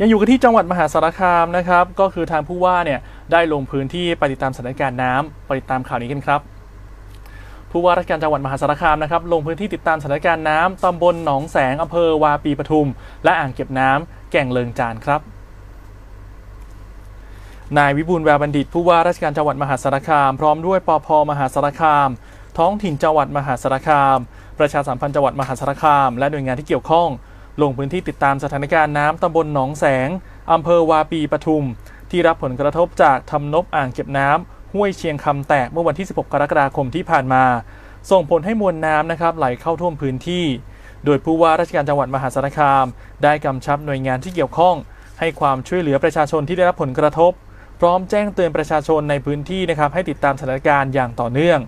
ยังอยู่กันที่จังหวัดมหาสารคามนะครับ ก็คือทางผู้ว่าเนี่ยได้ลงพื้นที่ไปติดตามสถานการณ์น้ำไปติดตามข่าวนี้กันครับ ผู้ว่าราชการจังหวัดมหาสารคามนะครับลงพื้นที่ติดตามสถานการณ์น้ำตำบลหนองแสงอำเภอวาปีปทุม และอ่างเก็บน้ำแก่งเลิงจานครับนายวิบูลย์แววบัณฑิตผู้ว่าราชการจังหวัดมหาสารคาม พร้อมด้วยปพมหาสารคาม ท้องถิ่นจังหวัดมหาสารคาม ประชาสัมพันธ์จังหวัดมหาสารคาม และหน่วยงานที่เกี่ยวข้อง ลงพื้นที่ติดตามสถานการณ์น้ำตำบลหนองแสงอำเภอวาปีปทุม ที่รับผลกระทบจากทำนบอ่างเก็บน้ำห้วยเชียงคำแตกเมื่อวันที่ 16 กรกฎาคมที่ผ่านมา ส่งผลให้มวลน้ำนะครับไหลเข้าท่วมพื้นที่ โดยผู้ว่าราชการจังหวัดมหาสารคาม ได้กำชับหน่วยงานที่เกี่ยวข้อง ให้ความช่วยเหลือประชาชนที่ได้รับผลกระทบ พร้อมแจ้งเตือนประชาชนในพื้นที่นะครับให้ติดตามสถานการณ์อย่างต่อเนื่อง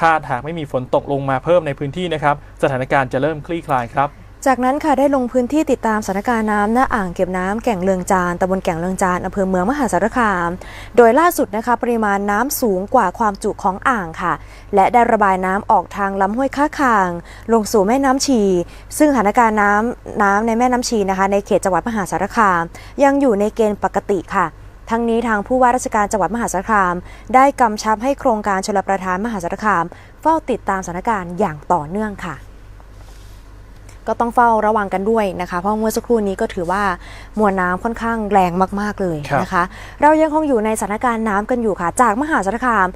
คาดหากไม่มีฝนตกลงมาเพิ่มในพื้นที่นะครับสถานการณ์จะเริ่มคลี่คลายครับ จากนั้นค่ะได้ลงพื้นที่ติดตามสถานการณ์น้ำณอ่างเก็บน้ำแก่งเลืองจานตำบลแก่งเลืองจานอำเภอเมืองมหาสารคาม โดยล่าสุดนะคะปริมาณน้ำสูงกว่าความจุของอ่างค่ะ และได้ระบายน้ำออกทางลำห้วยค้าคาง ลงสู่แม่น้ำชี ซึ่งสถานการณ์น้ำน้ำในแม่น้ำชีนะคะ ในเขตจังหวัดมหาสารคาม ยังอยู่ในเกณฑ์ปกติค่ะทั้งนี้ทางผู้ว่าราชการจังหวัดมหาสารคาม ได้กำชับให้โครงการชลประทานมหาสารคาม เฝ้าติดตามสถานการณ์อย่างต่อเนื่องค่ะ ก็ต้องเฝ้าระวังกันด้วยนะคะ เพราะเมื่อสักครู่นี้ก็ถือว่ามวลน้ำค่อนข้างแรงมากๆเลยครับนะคะ เรายังคงอยู่ในสถานการณ์น้ำกันอยู่ค่ะ จากมหาสารคาม